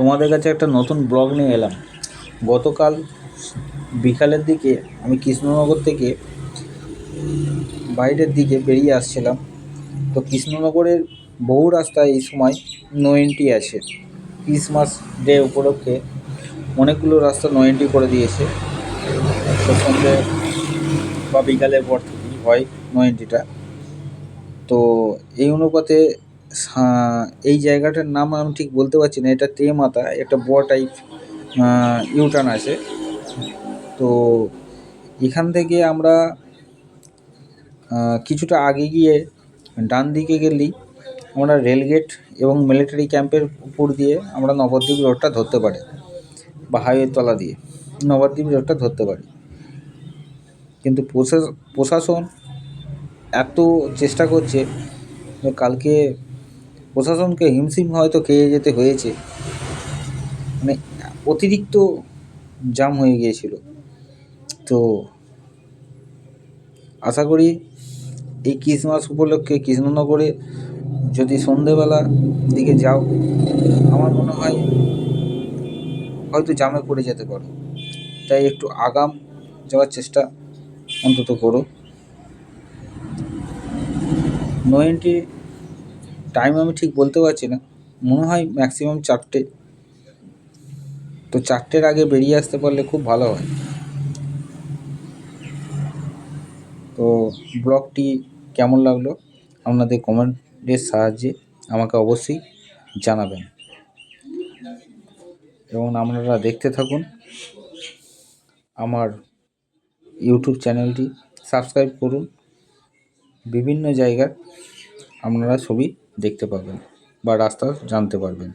তোমাদের কাছে একটা নতুন ব্লগ নিয়ে এলাম। গতকাল বিকালের দিকে আমি কৃষ্ণনগর থেকে বাইরের দিকে বেরিয়ে আসছিলাম। তো কৃষ্ণনগরের বহু রাস্তায় এই সময় নো এন্ট্রি আছে। ক্রিসমাস ডে উপলক্ষে অনেকগুলো রাস্তা নো এন্ট্রি করে দিয়েছে। সন্ধ্যে বা বিকালের পর থেকেই হয় নো এন্ট্রিটা তো এই অনুপাতে এই জায়গাটার নাম আমি ঠিক বলতে পারছি না, এটা তেমাতা, একটা ব টাইপ ইউটার্ন আছে। তো এখান থেকে আমরা কিছুটা আগে গিয়ে ডান দিকে গেলেই আমরা রেলগেট এবং মিলিটারি ক্যাম্পের উপর দিয়ে আমরা নবদ্বীপ রোডটা ধরতে পারি, বা হাইওয়ে তলা দিয়ে নবদ্বীপ রোডটা ধরতে পারি। কিন্তু প্রশাস- প্রশাসন এত চেষ্টা করছে কালকে প্রশাসনকে হিমশিম হয়তো খেয়ে যেতে হয়েছে। মানে অতিরিক্ত জাম হয়ে গিয়েছিল। তো আশা করি এই ক্রিসমাস উপলক্ষে কৃষ্ণনগরে যদি সন্ধেবেলা দিকে যাও, আমার মনে হয় হয়তো জামে পড়ে যেতে পারো। তাই একটু আগাম যাওয়ার চেষ্টা অন্তত করো। নো এন্ট্রি টাইম আমি ঠিক বলতে পারছি না। মনে হয় ম্যাক্সিমাম চারটে। তো চারটের আগে বেরিয়ে আসতে পারলে খুব ভালো হয়। তো ব্লগটি কেমন লাগল আপনাদের কমেন্টের সাহায্যে আমাকে অবশ্যই জানাবেন। এবং আপনারা দেখতে থাকুন আমার ইউটিউব চ্যানেলটি, সাবস্ক্রাইব করুন। বিভিন্ন জায়গার আপনারা ছবি দেখতে পাবেন বা রাস্তা জানতে পারবেন।